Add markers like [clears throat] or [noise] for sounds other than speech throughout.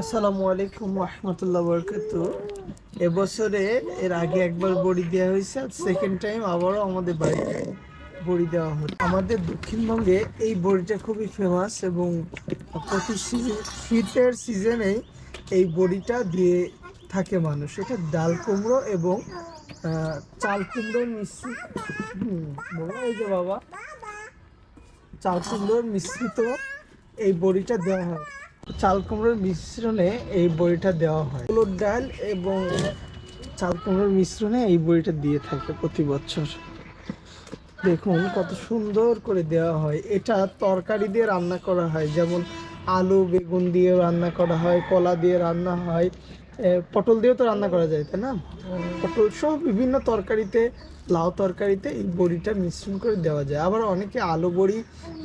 আসসালামু আলাইকুম রহমতুল্লাহ বরকাত। এবছরে এর আগে একবার বড়ি দেওয়া হয়েছে আর সেকেন্ড টাইম আবারও আমাদের বাড়িতে বড়ি দেওয়া হচ্ছে আমাদের দক্ষিণবঙ্গে এই বড়িটা খুবই ফেমাস এবং প্রতি শীতের সিজনেই এই বড়িটা দিয়ে থাকে মানুষ। এটা ডাল কুমড়ো এবং চাল কুমড়োর মিশ্রিত বলো, এই যে বাবা। চাল কুমড়োর মিশ্রিত এই বড়িটা দেওয়া হয়। চাল কুমড়োর মিশ্রণে এই বড়িটা দেওয়া হয়। হলুদ ডাল এবং চাল কুমড়োর মিশ্রণে এই বড়িটা দিয়ে থাকে প্রতি বছর। দেখুন কত সুন্দর করে দেওয়া হয়। এটা তরকারি দিয়ে রান্না করা হয়। যেমন আলু, বেগুন দিয়ে রান্না করা হয়, কলা দিয়ে রান্না হয় পটল দিয়েও তো রান্না করা যায়, তাই না? পটল সব বিভিন্ন তরকারিতে লাউ তরকারিতে এই বড়িটা মিশ্রণ করে দেওয়া যায়। আবার অনেকে আলু বড়ি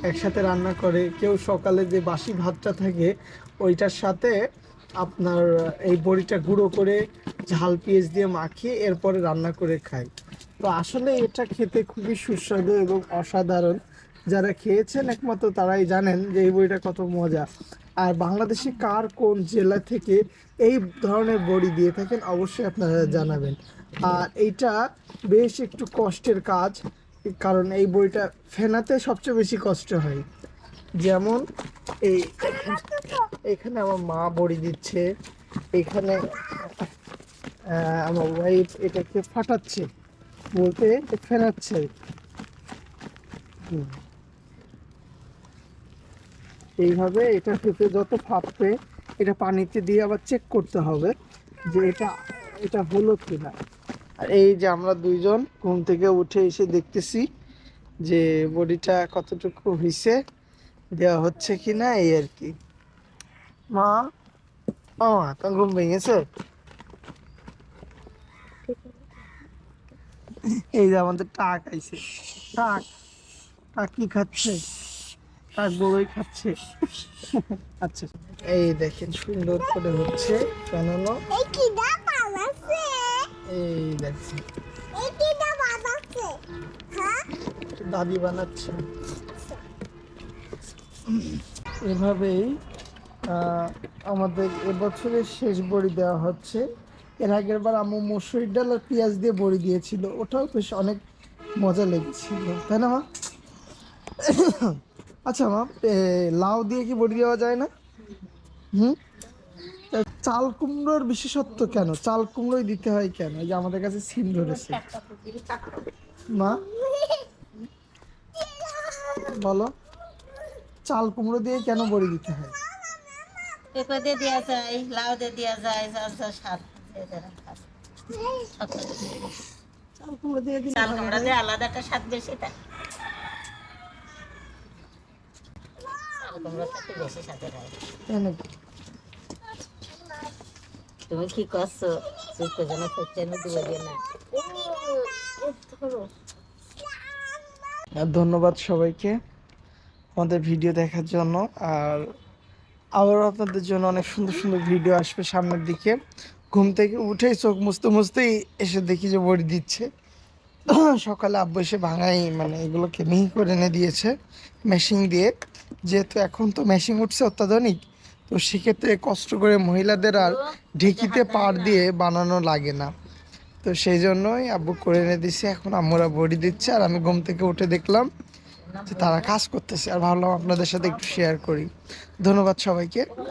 একসাথে রান্না করে। কেউ সকালে যে বাসি ভাতটা থাকে, ওইটার সাথে আপনার এই বড়িটা গুঁড়ো করে ঝাল পেঁয়াজ দিয়ে মাখিয়ে এরপরে রান্না করে খায়। তো আসলে এটা খেতে খুবই সুস্বাদু এবং অসাধারণ। যারা খেয়েছেন একমাত্র তারাই জানেন যে এই বড়িটা কত মজা। আর বাংলাদেশে কার কোন জেলা থেকে এই ধরনের বড়ি দিয়ে থাকেন, অবশ্যই আপনারা জানাবেন। আর এইটা বেশ একটু কষ্টের কাজ, কারণ এই বইটা ফেনাতে সবচেয়ে বেশি কষ্ট হয়। যেমন এই এখানে আমার মা বড়ি দিচ্ছে, এখানে আমার ওয়াইফ এটাকে ফাটাচ্ছে, বলতে ফেরাচ্ছে হুম। এইভাবে এটা থেকে যত ফাটবে, এটা পানিতে দিয়ে আবার চেক করতে হবে যে এটা এটা হলো কিনা। আর এই যে আমরা দুইজন ঘুম থেকে উঠে এসে দেখতেছি যে বডিটা কতটুকু হইছে, দেওয়া হচ্ছে কিনা এই আর কি। মা, ও মা, তোমার ঘুম ভেঙেছে? এই যে আমাদের টাক আইছে। টাক টাক কি খাচ্ছে? টাক বড়ই খাচ্ছে। আচ্ছা এই দেখেন সুন্দর করে হচ্ছে বানাচ্ছে এই বানাচ্ছে। হ্যাঁ? দাদি বানাচ্ছে। এভাবেই আমাদের এবছরের শেষ বড়ি দেওয়া হচ্ছে। এর আগের বার আম্মু মসুরির ডাল আর পেঁয়াজ দিয়ে বড়ি দিয়েছিল। ওটাও বেশ অনেক মজা লেগেছিল তাই না মা? আচ্ছা মা লাউ দিয়ে কি বড়ি দেওয়া যায় না? হুম? চাল কুমড়োর বিশেষত্ব কেন? চাল কুমড়োই দিতে হয় কেন? এই যে আমাদের কাছে সিম ধরেছে। মা? বলো। চাল কুমড়ো দিয়ে কেন বড়ি দিতে হয়? পেঁপে দিয়ে দেওয়া যায় লাউ দিয়ে দেওয়া যায় যার যার স্বাদ। চাল কুমড়ো দিয়ে চাল কুমড়া। দিয়ে আলাদা একটা স্বাদ বেশি তাই। চাল বেশি স্বাদের হয়? তুমি কি করছ চুপ যেন করছে না দিয়ে দিয়ে না ধন্যবাদ সবাইকে আমাদের ভিডিও দেখার জন্য। আর আবারও আপনাদের জন্য অনেক সুন্দর সুন্দর ভিডিও আসবে সামনের দিকে। ঘুম থেকে উঠেই চোখ মুছতে মুছতেই এসে দেখি যে বড়ি দিচ্ছে। [clears throat] সকালে আব্বু এসে ভাঙাই মানে এগুলোকে মিহি করে এনে দিয়েছে। মেশিন দিয়ে। যেহেতু এখন তো মেশিন উঠছে অত্যাধুনিক তো সেক্ষেত্রে কষ্ট করে মহিলাদের আর ঢেকিতে পার দিয়ে বানানো লাগে না। তো সেই জন্যই আব্বু করে এনে দিছে এখন আম্মুরা বড়ি দিচ্ছে আর আমি ঘুম থেকে উঠে দেখলাম যে তারা কাজ করতেছে। আর ভাবলাম আপনাদের সাথে একটু শেয়ার করি। ধন্যবাদ সবাইকে।